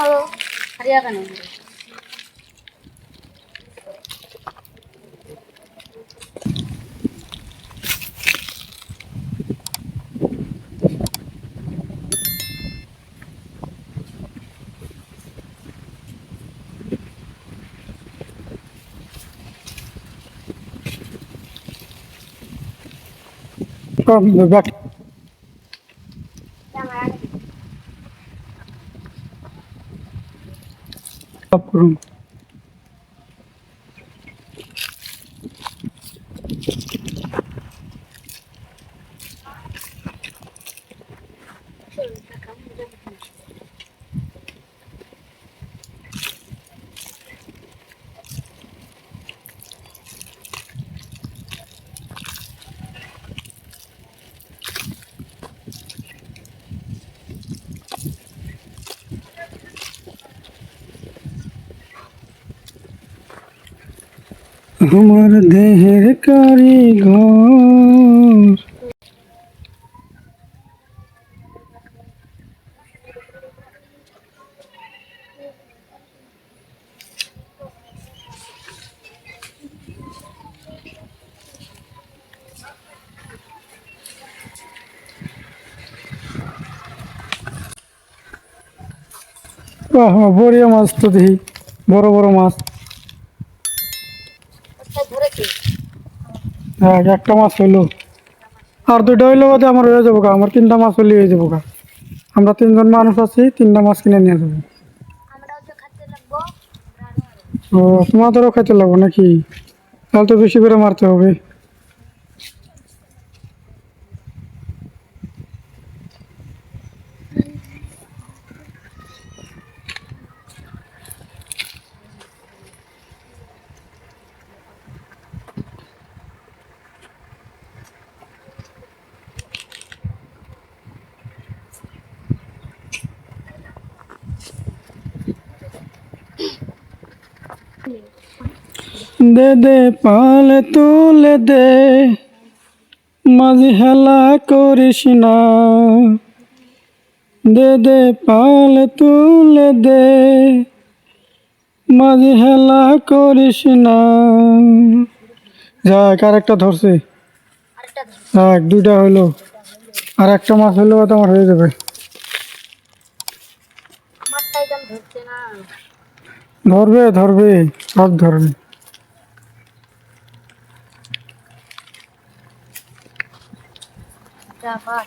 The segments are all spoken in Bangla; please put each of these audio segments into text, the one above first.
हलो हरिया का नहीं From the back. করুন আমার দেহের কারিগর। বাহ বড়িয়া মাছ তো দেখি বড় বড় মাছ। হ্যাঁ একটা মাছ হইল। আর দুইটা হইলে বাদে আমার হয়ে যাব গা, আমার তিনটা মাছ হইলে হয়ে যাব গা। আমরা তিনজন মানুষ আছি, তিনটা মাছ কিনে নিয়ে যাব। ও, তোমাদেরও খাইতে লাগবো নাকি? তাহলে তো বেশি করে মারতে হবে। দে দে পালে তুলে দে। মাঝি হেলা করিস না। দে দে পালে তুলে দে। মাঝি হেলা করিস না। যাক আর একটা ধরছে। যাক দুইটা হইল। আর একটা মাছ হইল তো আমার হয়ে যাবে। ধরবে ধরবে সব ধরবে। যা পার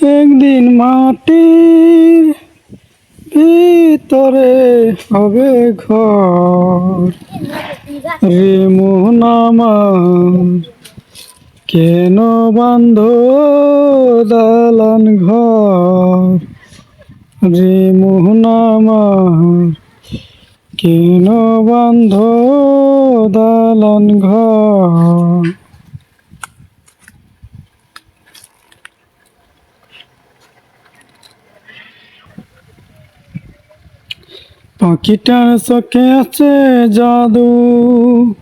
একদিন মাটির ভিতরে হবে ঘর। রে মোহন কেন বান্ধ দালান ঘর? রে মোহন কেন বান্ধ দালান ঘর? পাখিটার চোখে আছে জাদু।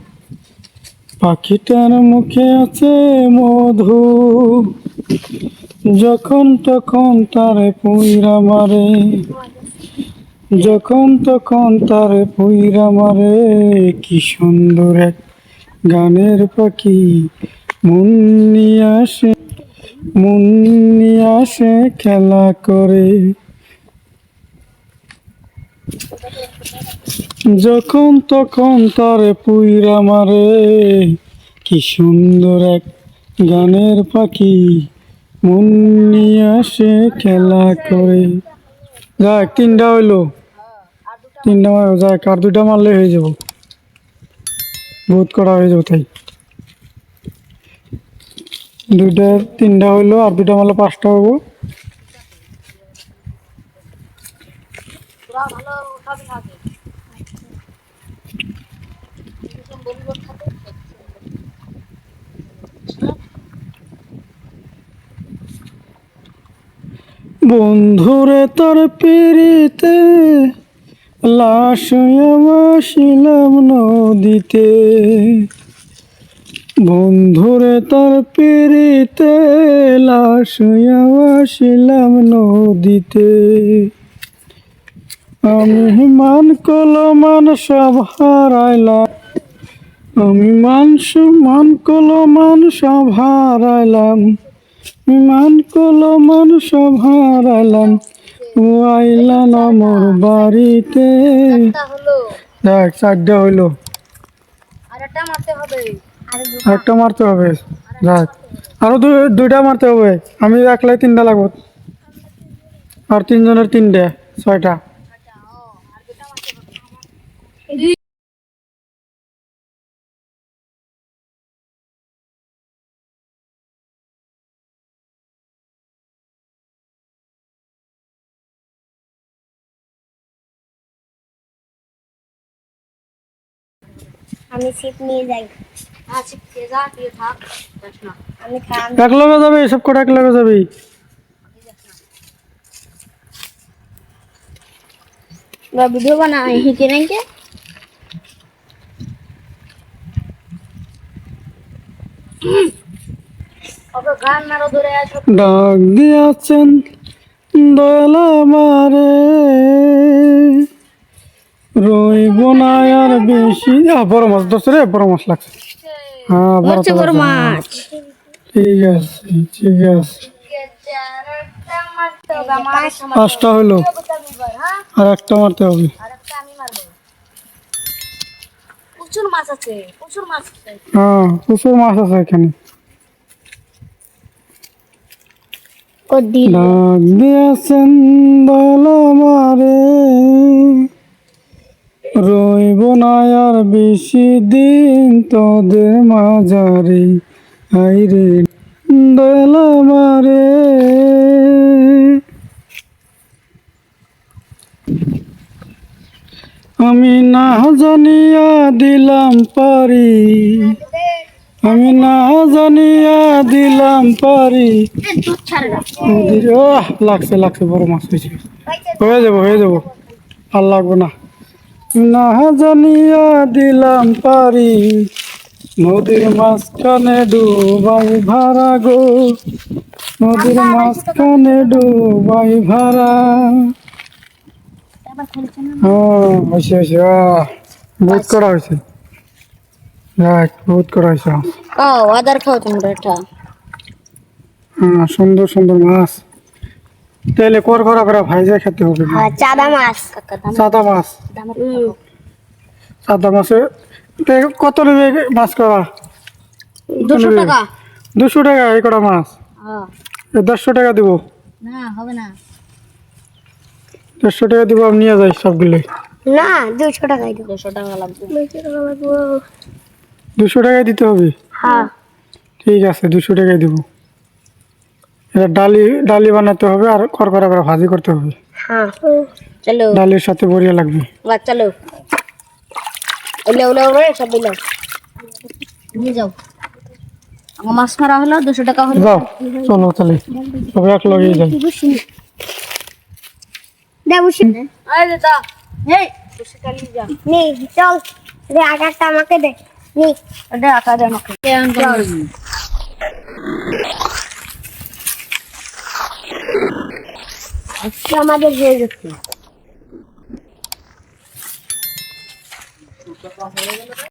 পাখিটার মুখে আছে মধু। যখন তখন তারে পুইরা মারে। যখন তখন তারে পুইরা মারে। কি সুন্দর এক গানের পাখি। মুন্নি আসে মুন্নি আসে, খেলা করে। যখন তখন তারে পুইরা মারে, কি সুন্দর এক গানের পাখি। মন নিয়ে আসে খেলা করে। যাক, তিনটা হইল। তিনটা যাক, আর দুইটা মারলে হয়ে যাব। বহুত করা হয়ে যাব, তাই। দুইটা, তিনটা হইল, আর দুটা মারলে পাঁচটা হব। বন্ধুরে তোর পিড়িতে লাশ বসিলাম নদীতে। বন্ধুরে তোর পিড়িতে লাশ বসিলাম নদীতে। আমি মান কলমান সব হারাইলাম আমি মান মান কলমান সব হারাইলাম। মান কলমান সব হারাইলাম। ও আইলা না মোর বাড়িতে। দেখ চারটা হইল। একটা মারতে হবে। দেখ আরও দুই দুইটা মারতে হবে। আমি একলাই তিনটা লাগবো। আর তিনজনের তিনটে ছয়টা। আমি ছিপ নিয়ে যাই। ছিপ যা তুই থাক। আমি খান এক লগে যাবে? সব কটা এক লগে যাবি? ভিডিও বানা হিকে নাই কে ওকে গান মারো ধরে আসো ডাক দিয়াছেন দয়ালা মারে রইব না আর বেশি। বড় মাছ ধরছে রে বড় মাছ লাগছে। হ্যাঁ বড় তো মাছ। ঠিক আছে ঠিক আছে। পাঁচটা হইল আর একটা মারতে হবে। প্রচুর মাছ আছে প্রচুর মাছ হ্যাঁ প্রচুর মাছ আছে এখানে। ডাক দিয়াছেন দয়ালা মারে রইব না আর বেশি দিন তোদের মাঝারে। আইরে দয়ালা আমি না জানিয়া দিলাম পারি। আমি না জানিয়া দিলাম পারি। লাগছে লাগছে, বড় মাছ হয়েছে। হয়ে যাব হয়ে যাব। আর লাগবে না। না জানিয়া দিলাম পারি। নদীর মাঝখানে ডুবাই ভাড়া গো। নদীর মাঝখানে ডুবাই ভাড়া। হয়েছে হয়েছে বহুত করা হয়েছে দেখ বহুত করা হয়েছে ও আদার খাও তোমরা এটা হ্যাঁ সুন্দর সুন্দর মাছ। তেলে কর করা করে ভাইজা খেতে হবে। চাদা মাছ। সাদা মাছ। সাদা মাছে তে কত নেবে মাছ করা দুশো টাকা। দুশো টাকা এই কটা মাছ। হ্যাঁ। এ দেড়শো টাকা দিব। না হবে না। দেড়শো টাকা দিব আমি নিয়ে যাই সবগুলো না দুশো টাকাই দেবো। দুশো টাকা লাগবে। দুশো টাকা দিতে হবে? হ্যাঁ। ঠিক আছে দুশো টাকায় দিব। এটা ডালি ডালি বানাতে হবে আর কর করা ভাজি করতে হবে। হ্যাঁ। চলো। ডালের সাথে বড়িয়া লাগবে। বা চলো। ওলে ওলে ওলে সব দিল নিয়ে যাও। আমার মাছ মারা হলো দুশো টাকা হলো। যাও চলো তাহলে। সবাই এক লগেই যাই। দেবুসি এই দা এই দুশো টাকা নিয়ে যা। নে চল। রে আগারটা আমাকে ওটা দে আমাকে। আজকে আমাদের হয়ে গেছে।